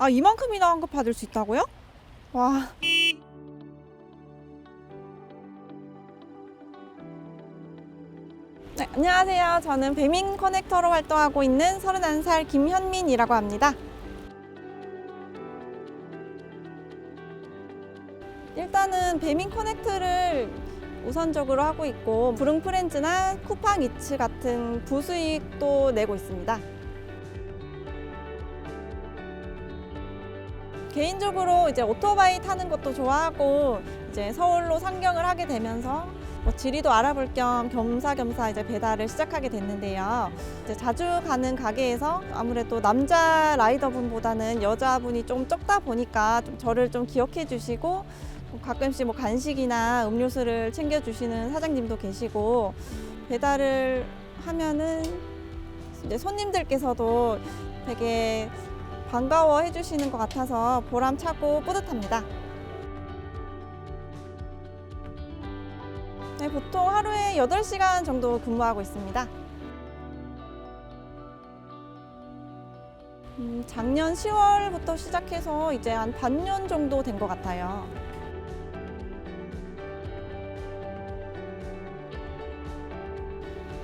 아 이만큼이나 환급 받을 수 있다고요? 와. 네, 안녕하세요. 저는 배민 커넥터로 활동하고 있는 31살 김현민이라고 합니다. 일단은 배민 커넥트를 우선적으로 하고 있고 브릉 프렌즈나 쿠팡 이츠 같은 부수익도 내고 있습니다. 개인적으로 이제 오토바이 타는 것도 좋아하고 이제 서울로 상경을 하게 되면서 뭐 지리도 알아볼 겸 겸사겸사 이제 배달을 시작하게 됐는데요. 이제 자주 가는 가게에서 아무래도 남자 라이더분보다는 여자분이 좀 적다 보니까 좀 저를 좀 기억해 주시고 가끔씩 뭐 간식이나 음료수를 챙겨 주시는 사장님도 계시고 배달을 하면은 이제 손님들께서도 되게 반가워해 주시는 것 같아서 보람차고 뿌듯합니다. 네, 보통 하루에 8시간 정도 근무하고 있습니다. 음, 작년 10월부터 시작해서 이제 한 반년 정도 된 것 같아요.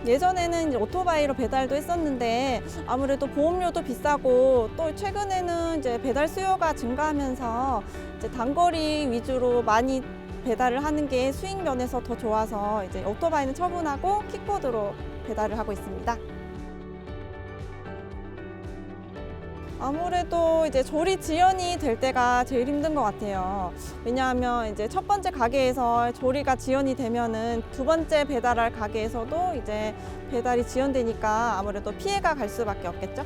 예전에는 오토바이로 배달도 했었는데 아무래도 보험료도 비싸고 또 최근에는 이제 배달 수요가 증가하면서 이제 단거리 위주로 많이 배달을 하는 게 수익 면에서 더 좋아서 이제 오토바이는 처분하고 킥보드로 배달을 하고 있습니다. 아무래도 이제 조리 지연이 될 때가 제일 힘든 것 같아요. 왜냐하면 이제 첫 번째 가게에서 조리가 지연이 되면은 두 번째 배달할 가게에서도 이제 배달이 지연되니까 아무래도 피해가 갈 수밖에 없겠죠.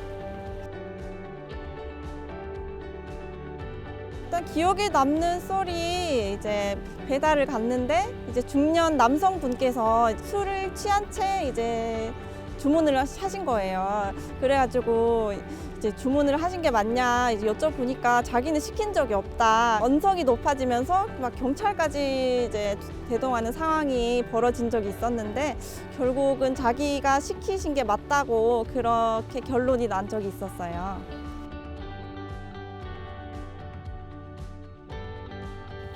일단 기억에 남는 썰이 이제 배달을 갔는데 이제 중년 남성분께서 술을 취한 채 이제 주문을 하신 거예요. 그래가지고 이제 주문을 하신 게 맞냐 이제 여쭤보니까 자기는 시킨 적이 없다. 언성이 높아지면서 막 경찰까지 이제 대동하는 상황이 벌어진 적이 있었는데 결국은 자기가 시키신 게 맞다고 그렇게 결론이 난 적이 있었어요.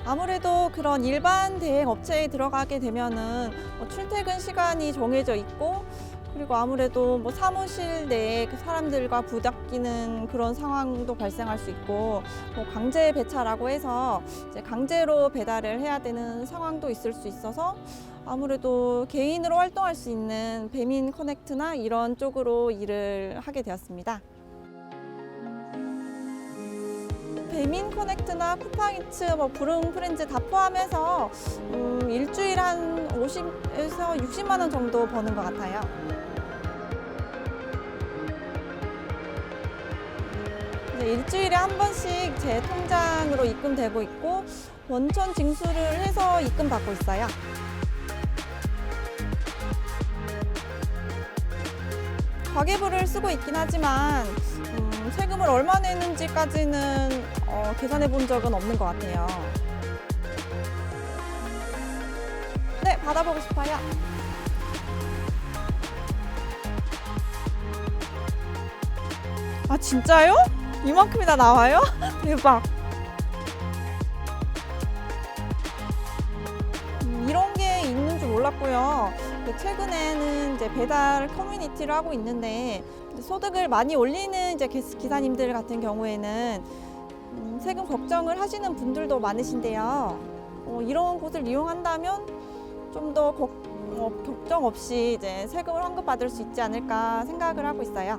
아무래도 그런 일반 대행 업체에 들어가게 되면은 뭐 출퇴근 시간이 정해져 있고 그리고 아무래도 뭐 사무실 내에 그 사람들과 부닥기는 그런 상황도 발생할 수 있고 뭐 강제 배차라고 해서 이제 강제로 배달을 해야 되는 상황도 있을 수 있어서 아무래도 개인으로 활동할 수 있는 배민 커넥트나 이런 쪽으로 일을 하게 되었습니다. 배민 커넥트나 쿠팡이츠, 뭐 브릉 프렌즈 다 포함해서 음, 일주일 한 50에서 60만 원 정도 버는 것 같아요. 일주일에 한 번씩 제 통장으로 입금되고 있고 원천 징수를 해서 입금 받고 있어요. 가계부를 쓰고 있긴 하지만 음, 세금을 얼마 내는지까지는 어, 계산해 본 적은 없는 것 같아요. 네, 받아보고 싶어요. 아, 진짜요? 이만큼이나 나와요? 대박. 음, 이런 게 있는 줄 몰랐고요. 그 최근에는 이제 배달 커뮤니티를 하고 있는데 소득을 많이 올리는 이제 기- 기사님들 같은 경우에는 음, 세금 걱정을 하시는 분들도 많으신데요. 어, 이런 곳을 이용한다면 좀 더 걱정 없이 이제 세금을 환급 받을 수 있지 않을까 생각을 하고 있어요.